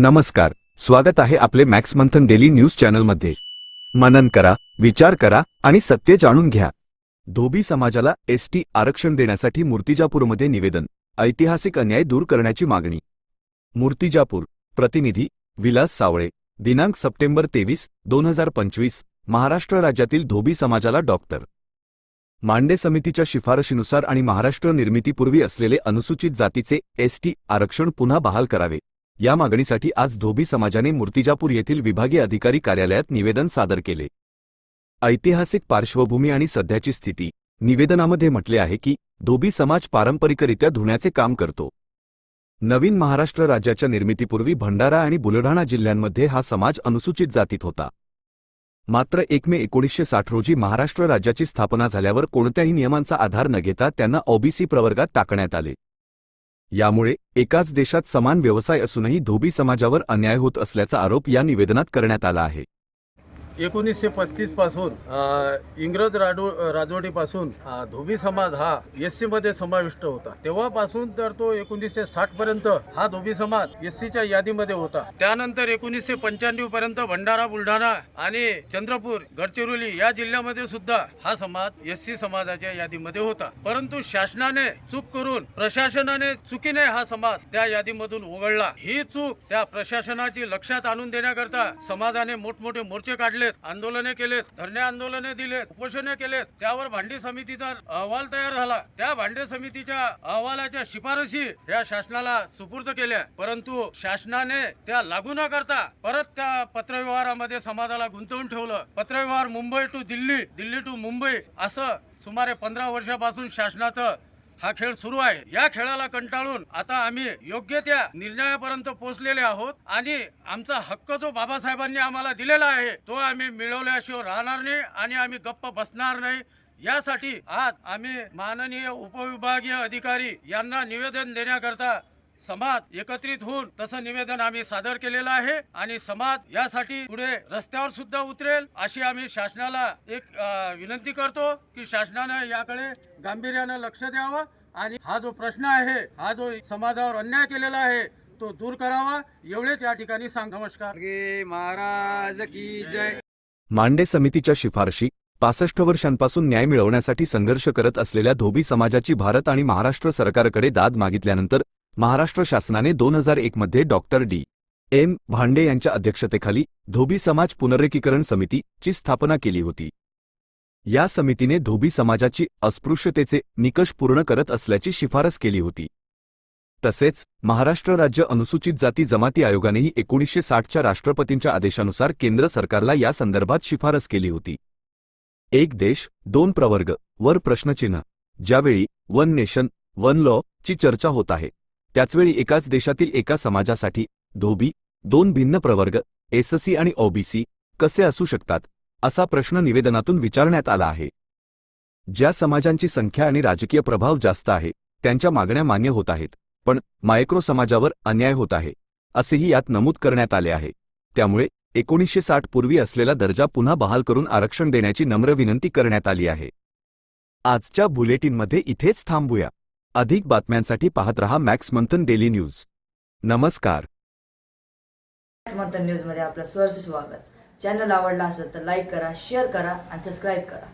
नमस्कार स्वागत आहे आपले मॅक्स मंथन डेली न्यूज चॅनलमध्ये. मनन करा विचार करा आणि सत्य जाणून घ्या. धोबी समाजाला एसटी आरक्षण देण्यासाठी मूर्तिजापूरमध्ये निवेदन ऐतिहासिक अन्याय दूर करण्याची मागणी. मूर्तिजापूर प्रतिनिधी विलास सावळे दिनांक सप्टेंबर तेवीस दोन हजार पंचवीस महाराष्ट्र राज्यातील धोबी समाजाला डॉक्टर मांडे समितीच्या शिफारशीनुसार आणि महाराष्ट्र निर्मितीपूर्वी असलेले अनुसूचित जातीचे एसटी आरक्षण पुन्हा बहाल करावे. या मागणीसाठी आज धोबी समाजाने मूर्तिजापूर येथील विभागीय अधिकारी कार्यालयात निवेदन सादर केले. ऐतिहासिक पार्श्वभूमी आणि सध्याची स्थिती. निवेदनामध्ये म्हटले आहे की धोबी समाज पारंपरिकरित्या धुण्याचे काम करतो. नवीन महाराष्ट्र राज्याच्या निर्मितीपूर्वी भंडारा आणि बुलढाणा जिल्ह्यांमध्ये हा समाज अनुसूचित जातीत होता. मात्र एक मे एकोणीसशे साठ रोजी महाराष्ट्र राज्याची स्थापना झाल्यावर कोणत्याही नियमांचा आधार न घेता त्यांना ओबीसी प्रवर्गात टाकण्यात आले. यामुळे एकाच देशात समान व्यवसाय असूनही धोबी समाजावर अन्याय होत असल्याचा आरोप या निवेदनात करण्यात आला आहे. एकोणीसशे पस्तीसपासून इंग्रज राडो राजवटीपासून धोबी समाज हा एस सी मध्ये समाविष्ट होता. तेव्हापासून तर तो एकोणीसशे साठ पर्यंत हा धोबी समाज एस सीच्या यादीमध्ये होता. त्यानंतर एकोणीसशे पंच्याण्णव पर्यंत भंडारा बुलढाणा आणि चंद्रपूर गडचिरोली या जिल्ह्यामध्ये सुद्धा हा समाज एस सी समाजाच्या यादीमध्ये होता. परंतु शासनाने चूक करून प्रशासनाने चुकीने हा समाज त्या यादीमधून उघडला ही चूक त्या प्रशासनाची लक्षात आणून देण्याकरता समाजाने मोठमोठे मोर्चे काढले. केलेत आंदोलने केलेत धरणे आंदोलने दिलेत उपोषणे केलेत. त्यावर भांडी समितीचा अहवाल तयार झाला. त्या भांडे समितीच्या अहवालाच्या शिफारशी या शासनाला सुपूर्द केल्या. परंतु शासनाने त्या लागू न करता परत त्या पत्रव्यवहारामध्ये समाजाला गुंतवून ठेवलं. पत्रव्यवहार मुंबई टू दिल्ली दिल्ली टू मुंबई असं सुमारे पंधरा वर्षापासून शासनाचं हा खेळ सुरू आहे. या खेळाला कंटाळून आता आम्ही योग्य त्या निर्णयापर्यंत पोहोचलेले आहोत आणि आमचा हक्क जो बाबासाहेबांनी आम्हाला दिलेला आहे तो आम्ही मिळवल्याशिवाय राहणार नाही आणि आम्ही गप्प बसणार नाही. यासाठी आज आम्ही माननीय उपविभागीय अधिकारी यांना निवेदन देण्याकरता समाज एकत्रित होऊन तसं निवेदन आम्ही सादर केलेलं आहे आणि समाज यासाठी पुढे रस्त्यावर सुद्धा उतरेल अशी आम्ही शासनाला एक विनंती करतो की शासनानं याकडे गांभीर्यानं लक्ष द्यावं आणि हा जो प्रश्न आहे हा जो समाजावर अन्याय केलेला आहे तो दूर करावा एवढेच या ठिकाणी सांग नमस्कार. महाराज की जय. मांडे समितीच्या शिफारशी पासष्ट वर्षांपासून न्याय मिळवण्यासाठी संघर्ष करत असलेल्या धोबी समाजाची भारत आणि महाराष्ट्र सरकारकडे दाद मागितल्यानंतर महाराष्ट्र शासनाने दोन हजार एक मध्ये डॉक्टर डी. एम. भांडे यांच्या अध्यक्षतेखाली धोबी समाज पुनरेकीकरण समिती ची स्थापना केली होती. या समितीने धोबी समाजाची अस्पृश्यतेचे निकष पूर्ण करत असल्याची शिफारस केली होती. तसेच महाराष्ट्र राज्य अनुसूचित जाती जमाती आयोगानेही एकोणीसशे साठच्या राष्ट्रपतींच्या आदेशानुसार केंद्र सरकारला या संदर्भात शिफारस केली होती. एक देश दोन प्रवर्ग वर प्रश्नचिन्ह ज्यावेळी वन नेशन वन लॉ ची चर्चा होत आहे. त्याचवेळी एकाच देशातील एका समाजासाठी धोबी दोन भिन्न प्रवर्ग एससी आणि ओबीसी कसे असू शकतात असा प्रश्न निवेदनातून विचारण्यात आला आहे. ज्या समाजांची संख्या आणि राजकीय प्रभाव जास्त आहे त्यांच्या मागण्या मान्य होत आहेत पण मायक्रो समाजावर अन्याय होत आहे असेही यात नमूद करण्यात आले आहे. त्यामुळे एकोणीसशे साठ पूर्वी असलेला दर्जा पुन्हा बहाल करून आरक्षण देण्याची नम्र विनंती करण्यात आली आहे. आजच्या बुलेटिनमध्ये इथेच थांबूया. अधिक बातम्यांसाठी पाहत रहा मॅक्स मंथन डेली न्यूज. नमस्कार. मंथन न्यूजमध्ये आपलं सहर्ष स्वागत. चॅनल आवडला असेल तर लाईक करा शेअर करा आणि सबस्क्राईब करा.